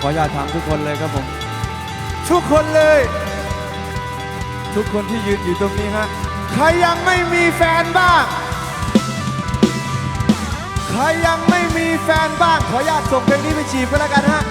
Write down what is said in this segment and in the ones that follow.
ขออนุญาตถามทุกคนเลยครับผม ทุกคนเลย ทุกคนที่ยืนอยู่ตรงนี้ฮะ ใครยังไม่มีแฟนบ้าง ใครยังไม่มีแฟนบ้าง ขออนุญาตส่งเพลงนี้ไปจีบกันแล้วกันฮะ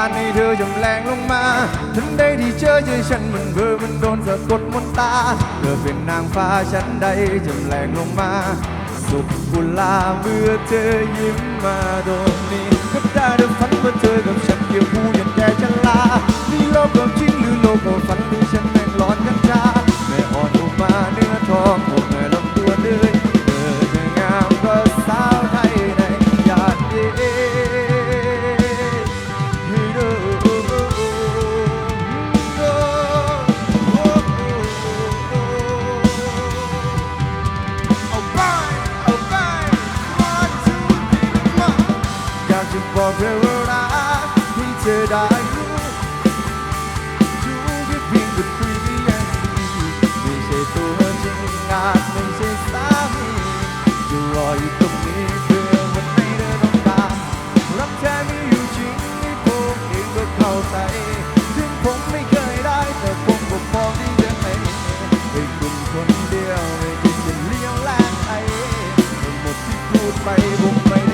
โดนบันดาลให้เธอจำแรงลงมาทันใดที่เจอเจอฉันมันเบอมันโดนสะกดมนตาเธอเป็นนางฟ้าฉันใดจำแรงลงมา สุขกุลาเมื่อเธอยิ้มมาโดนนี้ก็ได้แต่ฝันว่าเธอกับฉันเกี่ย บอกเธอว่ารักให้เธอได้รู้ชูแค่เพียงกับคุยก็ยังดีไม่ใช่ตัวจริงอาจไม่ใช่สามีจะรออยู่ตรงนี้เพื่อวันไหนเธอต้องการรักแท้ไม่อยู่จริงให้ผมเองก็เข้าใจถึงผมไม่เคยได้แต่ผมก็พอที่จะให้ให้คุณคนเดียวไม่คิดจะเลี้ยวแลกไอ้ทั้งหมดที่พูดไปผมไม่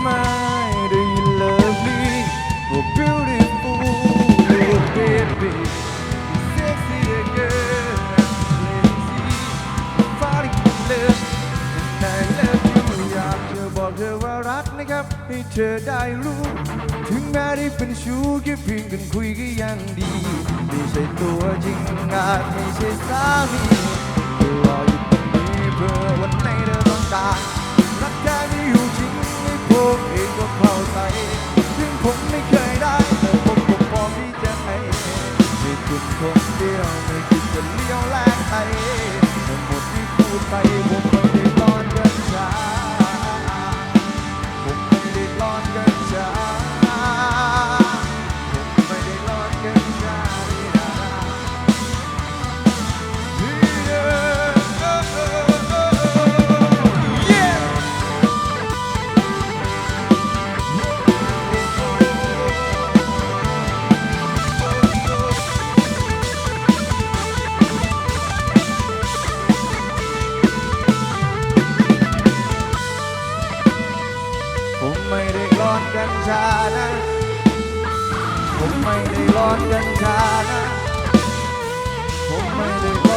When you smile, do you love me? Oh, beautiful little baby. Sexy girl, I'm crazy. Falling in love, and I love you. อยากจะบอกเธอว่ารักนะครับ ให้เธอได้รู้ ถึงแม้ได้เป็นชู้แค่เพียงกันคุยก็ยังดี ไม่ใช่ตัวจริงอาจไม่ใช่สามีรออยู่ตรงนี้เพื่อวันไหนเธอต้องการ คนเดียวไม่คิดจะเลี้ยวแลกใครทั้งหมดที่พูดไป ร้อนกัญชานะ ผมไม่ได้ร้อนกัญชานะ ผมไม่ได้